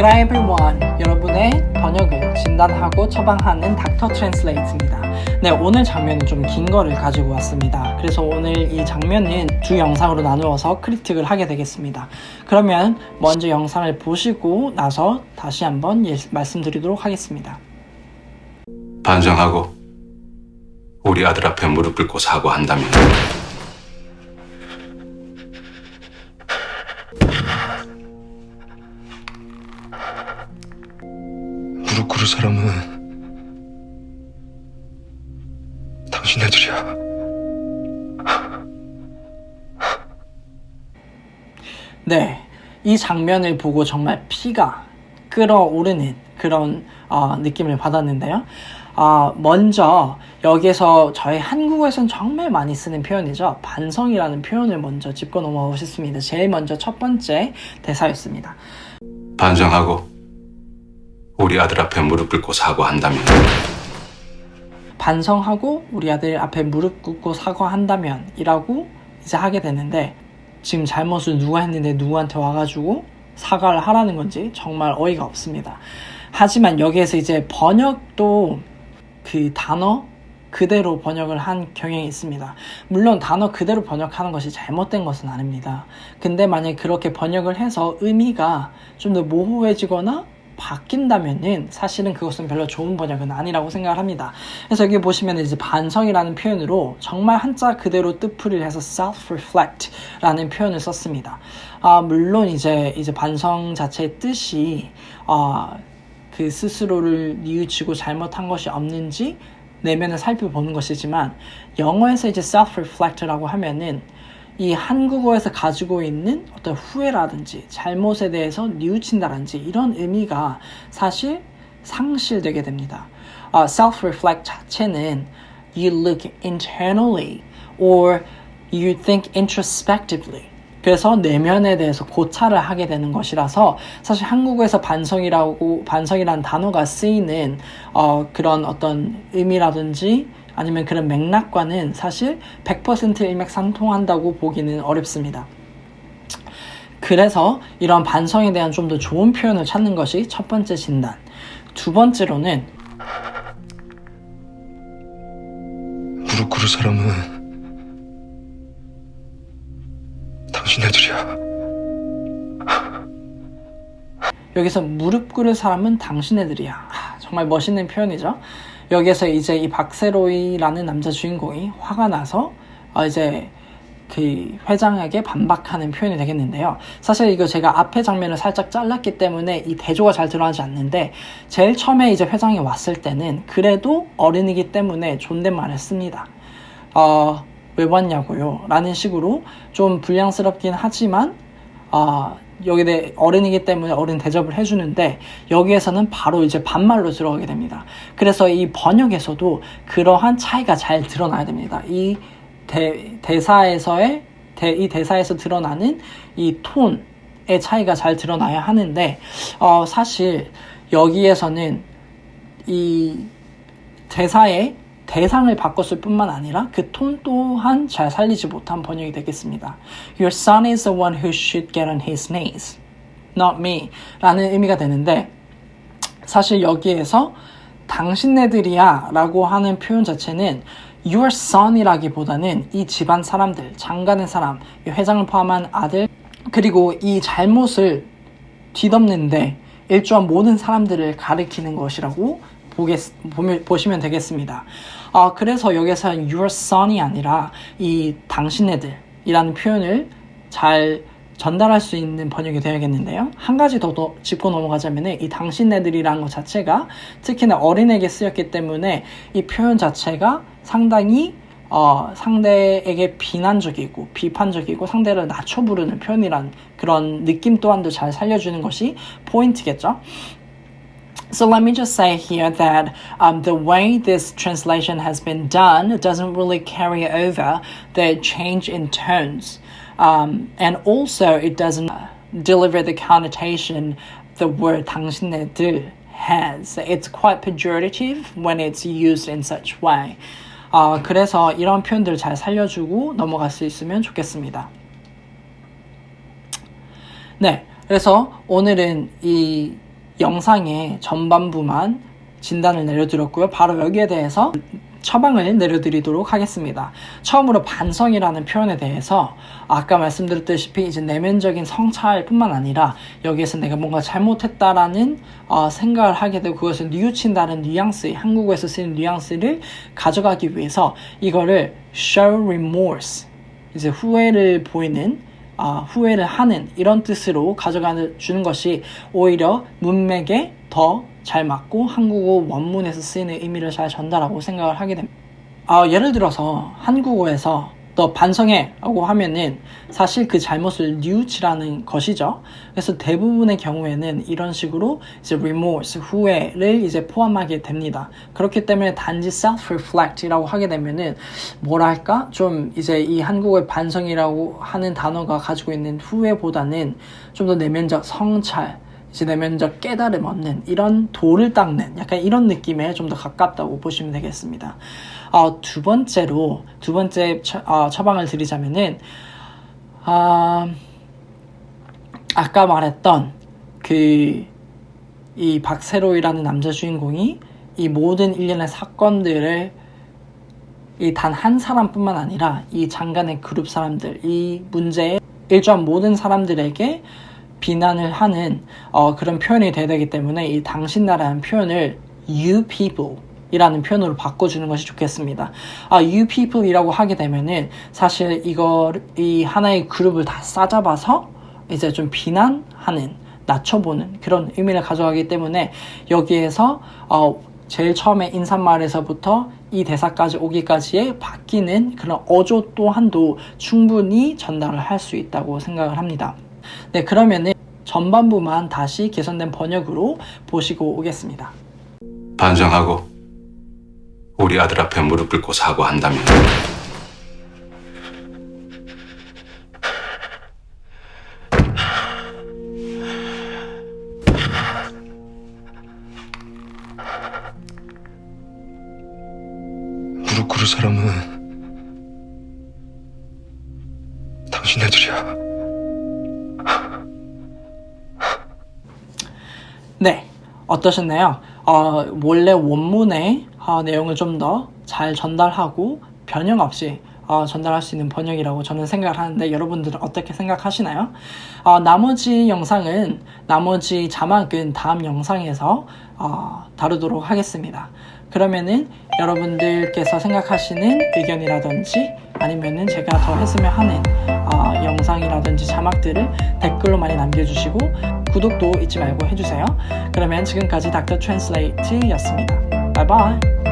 Good everyone. 여러분의 번역을 진단하고 처방하는 닥터 트랜슬레이트입니다. 네, 오늘 장면은 좀 긴 거를 가지고 왔습니다. 그래서 오늘 이 장면은 두 영상으로 나누어서 크리틱을 하게 되겠습니다. 그러면 먼저 영상을 보시고 나서 다시 한번 예- 말씀드리도록 하겠습니다. 반성하고 우리 아들 앞에 무릎 꿇고 사과한다면 사람은 당신네들이야. 네, 이 장면을 보고 정말 피가 끓어오르는 그런 어, 느낌을 받았는데요. 어, 먼저 여기서 저희 한국어에서는 정말 많이 쓰는 표현이죠. 반성이라는 표현을 먼저 짚고 넘어오셨습니다. 제일 먼저 첫 번째 대사였습니다. 반성하고 우리 아들 앞에 무릎 꿇고 사과한다면 반성하고 우리 아들 앞에 무릎 꿇고 사과한다면 이라고 이제 하게 되는데 지금 잘못을 누가 했는데 누구한테 와가지고 사과를 하라는 건지 정말 어이가 없습니다. 하지만 여기에서 이제 번역도 그 단어 그대로 번역을 한 경향이 있습니다. 물론 단어 그대로 번역하는 것이 잘못된 것은 아닙니다. 근데 만약에 그렇게 번역을 해서 의미가 좀 더 모호해지거나 바뀐다면은 사실은 그것은 별로 좋은 번역은 아니라고 생각을 합니다. 그래서 여기 보시면 이제 반성이라는 표현으로 정말 한자 그대로 뜻풀이를 해서 self-reflect라는 표현을 썼습니다. 아, 물론 이제 이제 반성 자체의 뜻이 아, 그 스스로를 뉘우치고 잘못한 것이 없는지 내면을 살펴보는 것이지만 영어에서 이제 self-reflect라고 하면은 이 한국어에서 가지고 있는 어떤 후회라든지 잘못에 대해서 뉘우친다든지 이런 의미가 사실 상실되게 됩니다. 아, self-reflect 자체는 you look internally or you think introspectively. 그래서 내면에 대해서 고찰을 하게 되는 것이라서 사실 한국어에서 반성이라고 반성이라는 단어가 쓰이는 어, 그런 어떤 의미라든지 아니면 그런 맥락과는 사실 100% 일맥상통한다고 보기는 어렵습니다. 그래서 이런 반성에 대한 좀 더 좋은 표현을 찾는 것이 첫 번째 진단. 두 번째로는 무릎 꿇을 사람은 당신네들이야. 여기서 무릎 꿇을 사람은 당신네들이야. 아, 정말 멋있는 표현이죠. 여기에서 이제 이 박세로이라는 남자 주인공이 화가 나서 어, 이제 그 회장에게 반박하는 표현이 되겠는데요. 사실 이거 제가 앞에 장면을 살짝 잘랐기 때문에 이 대조가 잘 드러나지 않는데 제일 처음에 이제 회장이 왔을 때는 그래도 어른이기 때문에 존댓말을 씁니다. 어, 왜 왔냐고요? 라는 식으로 좀 불량스럽긴 하지만 아, 여기 대 어른이기 때문에 어른 대접을 해주는데 여기에서는 바로 이제 반말로 들어가게 됩니다. 그래서 이 번역에서도 그러한 차이가 잘 드러나야 됩니다. 이 대, 대사에서의 대, 이 대사에서 드러나는 이 톤의 차이가 잘 드러나야 하는데 어, 사실 여기에서는 이 대사의 대상을 바꿨을 뿐만 아니라 그 톤 또한 잘 살리지 못한 번역이 되겠습니다. Your son is the one who should get on his knees, not me. 라는 의미가 되는데 사실 여기에서 당신네들이야 라고 하는 표현 자체는 your son이라기보다는 이 집안 사람들, 장가는 사람, 이 회장을 포함한 아들, 그리고 이 잘못을 뒤덮는데 일조한 모든 사람들을 가리키는 것이라고 보겠, 보면, 보시면 되겠습니다. 아, 그래서 여기서는 your son이 아니라 이 당신네들이라는 표현을 잘 전달할 수 있는 번역이 되어야겠는데요. 한 가지 더, 더 짚고 넘어가자면 이 당신네들이라는 것 자체가 특히나 어린에게 쓰였기 때문에 이 표현 자체가 상당히 어, 상대에게 비난적이고 비판적이고 상대를 낮춰 부르는 표현이란 그런 느낌 또한도 잘 살려주는 것이 포인트겠죠. So let me just say here that um, the way this translation has been done doesn't really carry over the change in tones. Um, and also, it doesn't deliver the connotation the word 당신네들 has. It's quite pejorative when it's used in such way. 어, 그래서 이런 표현들 잘 살려주고 넘어갈 수 있으면 좋겠습니다. 네, 그래서 오늘은 이 영상의 전반부만 진단을 내려드렸고요. 바로 여기에 대해서 처방을 내려드리도록 하겠습니다. 처음으로 반성이라는 표현에 대해서 아까 말씀드렸다시피 이제 내면적인 성찰뿐만 아니라 여기에서 내가 뭔가 잘못했다라는 어, 생각을 하게 되고 그것을 뉘우친다는 뉘앙스, 한국어에서 쓰는 뉘앙스를 가져가기 위해서 이거를 show remorse, 이제 후회를 보이는 아, 후회를 하는 이런 뜻으로 가져가 주는 것이 오히려 문맥에 더 잘 맞고 한국어 원문에서 쓰이는 의미를 잘 전달하고 생각을 하게 됩니다. 아, 예를 들어서 한국어에서 너 반성해 라고 하면은 사실 그 잘못을 뉘우치라는 것이죠. 그래서 대부분의 경우에는 이런 식으로 이제 remorse, 후회를 이제 포함하게 됩니다. 그렇기 때문에 단지 self-reflect이라고 하게 되면은 뭐랄까 좀 이제 이 한국어의 반성이라고 하는 단어가 가지고 있는 후회보다는 좀 더 내면적 성찰, 이제 내면적 깨달음 얻는 이런 돌을 닦는 약간 이런 느낌에 좀 더 가깝다고 보시면 되겠습니다. 어, 두 번째로 두 번째 처, 어, 처방을 드리자면은 아, 아까 말했던 그 이 박세로이라는 남자 주인공이 이 모든 일련의 사건들을 이 단 한 사람뿐만 아니라 이 장간의 그룹 사람들 이 문제에 일조한 모든 사람들에게 비난을 하는 어, 그런 표현이 되기 때문에 이 당신나라는 표현을 you people 이라는 표현으로 바꿔주는 것이 좋겠습니다. 아, you people이라고 하게 되면은 사실 이거 이 하나의 그룹을 다 싸잡아서 이제 좀 비난하는 낮춰보는 그런 의미를 가져가기 때문에 여기에서 어, 제일 처음에 인사말에서부터 이 대사까지 오기까지의 바뀌는 그런 어조 또한도 충분히 전달을 할 수 있다고 생각을 합니다. 네, 그러면은 전반부만 다시 개선된 번역으로 보시고 오겠습니다. 반성하고 우리 아들 앞에 무릎 꿇고 사과한다면 무릎 꿇을 사람은 당신네들이야. 네, 어떠셨나요? 어, 원래 원문의 어, 내용을 좀 더 잘 전달하고 변형 없이 어, 전달할 수 있는 번역이라고 저는 생각을 하는데 여러분들은 어떻게 생각하시나요? 어, 나머지 영상은 나머지 자막은 다음 영상에서 어, 다루도록 하겠습니다. 그러면은 여러분들께서 생각하시는 의견이라든지 아니면은 제가 더 했으면 하는 어, 영상이라든지 자막들을 댓글로 많이 남겨주시고 구독도 잊지 말고 해주세요. 그러면 지금까지 닥터 트랜슬레이트였습니다. 바이바이.